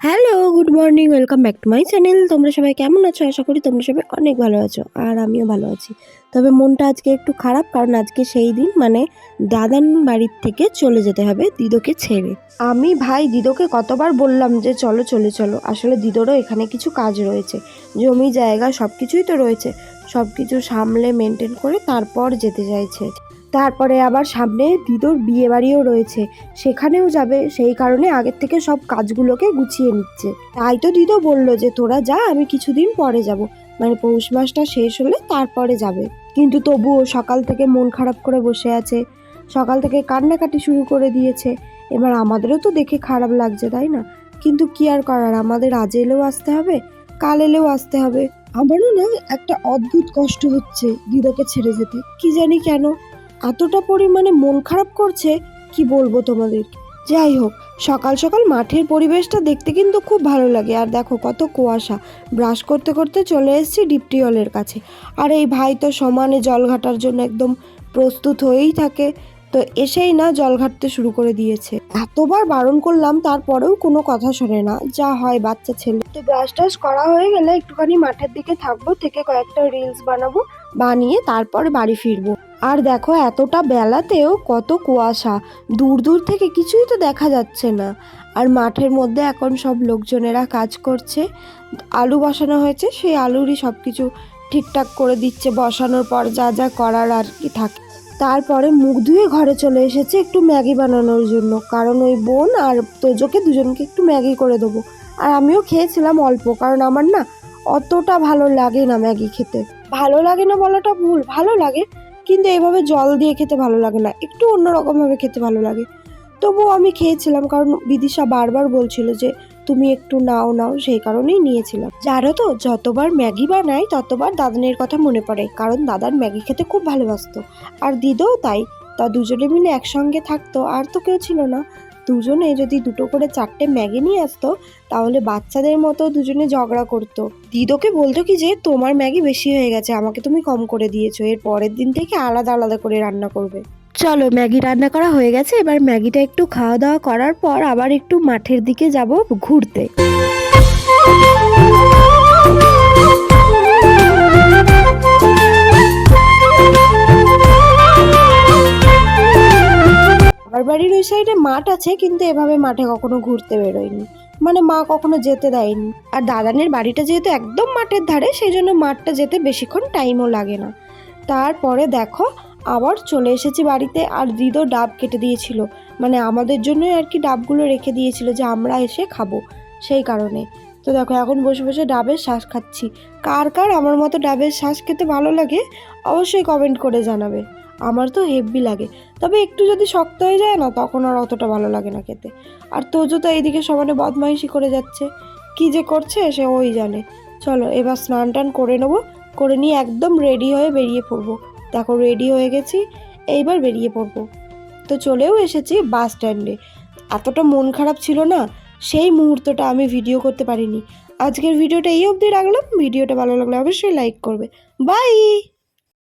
Hello good morning welcome back to my channel তোমরা সবাই কেমন আছো? আশা করি তোমরা সবাই অনেক ভালো আছো, আর আমিও ভালো আছি। তবে মনটা আজকে একটু খারাপ, কারণ আজকে সেই দিন মানে দাদান বাড়ির থেকে চলে যেতে হবে দিদোকে ছেড়ে। আমি ভাই দিদোকে কতবার বললাম যে, চলো, চলে চলো। আসলে দিদোরও এখানে কিছু কাজ রয়েছে। জমি জায়গা সব কিছুই তো রয়েছে। সব কিছু সামলে মেনটেন করে তারপর যেতে চাইছে। তারপরে আবার সামনে দিদোর বিয়ে বাড়িও রয়েছে। সেখানেও যাবে, সেই কারণে আগের থেকে সব কাজগুলোকে গুছিয়ে নিচ্ছে। তাই তো দিদো বলল যে, তোরা যা, আমি কিছুদিন পরে যাব। মানে পৌষ মাসটা শেষ হলে তারপরে যাবে। কিন্তু তবুও সকাল থেকে মন খারাপ করে বসে আছে। সকাল থেকে কান্নাকাটি শুরু করে দিয়েছে। এবার আমাদেরও তো দেখে খারাপ লাগছে, তাই না? কিন্তু কি আর করার, আমাদের আজ এলেও আসতে হবে, কাল এলেও আসতে হবে। আমারও না একটা অদ্ভুত কষ্ট হচ্ছে দিদাকে ছেড়ে যেতে। কি জানি কেন? এতটা পরিমাণে মন খারাপ করছে, কি বলব তোমাদের? যাই হোক, সকাল সকাল মাঠের পরিবেশটা দেখতে কিন্তু খুব ভালো লাগে। আর দেখো কত কুয়াশা। ব্রাশ করতে করতে চলে এসেছি ডিপটিওলের কাছে। আর এই ভাই তো সমানে জল ঘাটার জন্য একদম প্রস্তুত হয়েই থাকে। তো এসেই না জল ঘাটতে শুরু করে দিয়েছে। এতবার বারণ করলাম, তারপরেও কোনো কথা শোনে না। যা হয় বাচ্চা ছেলে। তো ব্রাশ টাশ করা হয়ে গেলে একটুখানি মাঠের দিকে থাকব, থেকে কয়েকটা রিলস বানাবো। বানিয়ে তারপর বাড়ি ফিরবো। আর দেখো, এতটা বেলাতেও কত কুয়াশা। দূর দূর থেকে কিছুই তো দেখা যাচ্ছে না। আর মাঠের মধ্যে এখন সব লোকজনেরা কাজ করছে। আলু বসানো হয়েছে, সেই আলুরই সব কিছু ঠিকঠাক করে দিচ্ছে। বসানোর পর যা যা করার আর কি থাকে। তারপরে মুখ ধুয়ে ঘরে চলে এসেছে একটু ম্যাগি বানানোর জন্য। কারণ ওই বোন আর তোজোকে দুজনকে একটু ম্যাগি করে দেবো। আর আমিও খেয়েছিলাম অল্প, কারণ আমার না অতটা ভালো লাগে না ম্যাগি খেতে। ভালো লাগে না বলাটা ভুল, ভালো লাগে। কিন্তু এভাবে জল দিয়ে খেতে ভালো লাগে না, একটু অন্যরকমভাবে খেতে ভালো লাগে। তবুও আমি খেয়েছিলাম, কারণ বিদিশা বারবার বলছিল যে, তুমি একটু নাও নাও। সেই কারণেই নিয়েছিলাম। জানো তো, যতবার ম্যাগি বানাই, ততবার দাদানের কথা মনে পড়ে, কারণ দাদার ম্যাগি খেতে খুব ভালোবাসতো। আর দিদও তাই, তা দুজনে মিলে একসঙ্গে থাকতো, আর তো কেউ ছিল না। দুজনে যদি দুটো করে চারটে ম্যাগি নিয়ে আসতো, তাহলে বাচ্চাদের মতো দুজনে ঝগড়া করতো। দিদোকে বলতো কি যে, তোমার ম্যাগি বেশি হয়ে গেছে, আমাকে তুমি কম করে দিয়েছ, এর পরের দিন থেকে আলাদা আলাদা করে রান্না করবে। চলো, ম্যাগি রান্না করা হয়ে গেছে, এবার ম্যাগিটা একটু খাওয়া দাওয়া করার পর আবার একটু মাঠের দিকে যাব ঘুরতে। বাড়ির ওই সাইডে মাঠ আছে, কিন্তু এভাবে মাঠে কখনো ঘুরতে বেরোয়নি। মানে মা কখনো যেতে দেয়নি। আর দাদানের বাড়িটা যেহেতু একদম মাঠের ধারে, সেই জন্য মাঠটা যেতে বেশিক্ষণ টাইমও লাগে না। তারপরে দেখো, আবার চলে এসেছি বাড়িতে, আর দিদও ডাব কেটে দিয়েছিল। মানে আমাদের জন্যই আর কি ডাবগুলো রেখে দিয়েছিল যে আমরা এসে খাব, সেই কারণে। তো দেখো, এখন বসে বসে ডাবের শ্বাস খাচ্ছি। কার কার আমার মতো ডাবের শ্বাস খেতে ভালো লাগে, অবশ্যই কমেন্ট করে জানাবে। আমার তো হেভি লাগে। তবে একটু যদি শক্ত হয়ে যায় না, তখন আর অতটা ভালো লাগে না খেতে। আর তোজো তো এইদিকে সমানে বদমাইশি করে যাচ্ছে। কি যে করছে সে ওই জানে। চলো, এবার স্নান টান করে নেব। করে নিয়ে একদম রেডি হয়ে বেরিয়ে পড়ব। দেখো রেডি হয়ে গেছি। এইবার বেরিয়ে পড়ব। তো চলেও এসেছি বাস স্ট্যান্ডে এতটা মন খারাপ ছিল না, সেই মুহূর্তটা আমি ভিডিও করতে পারিনি। আজকের ভিডিওটা এই অবধি রাখলাম। ভিডিওটা ভালো লাগলে অবশ্যই লাইক করবে। বাই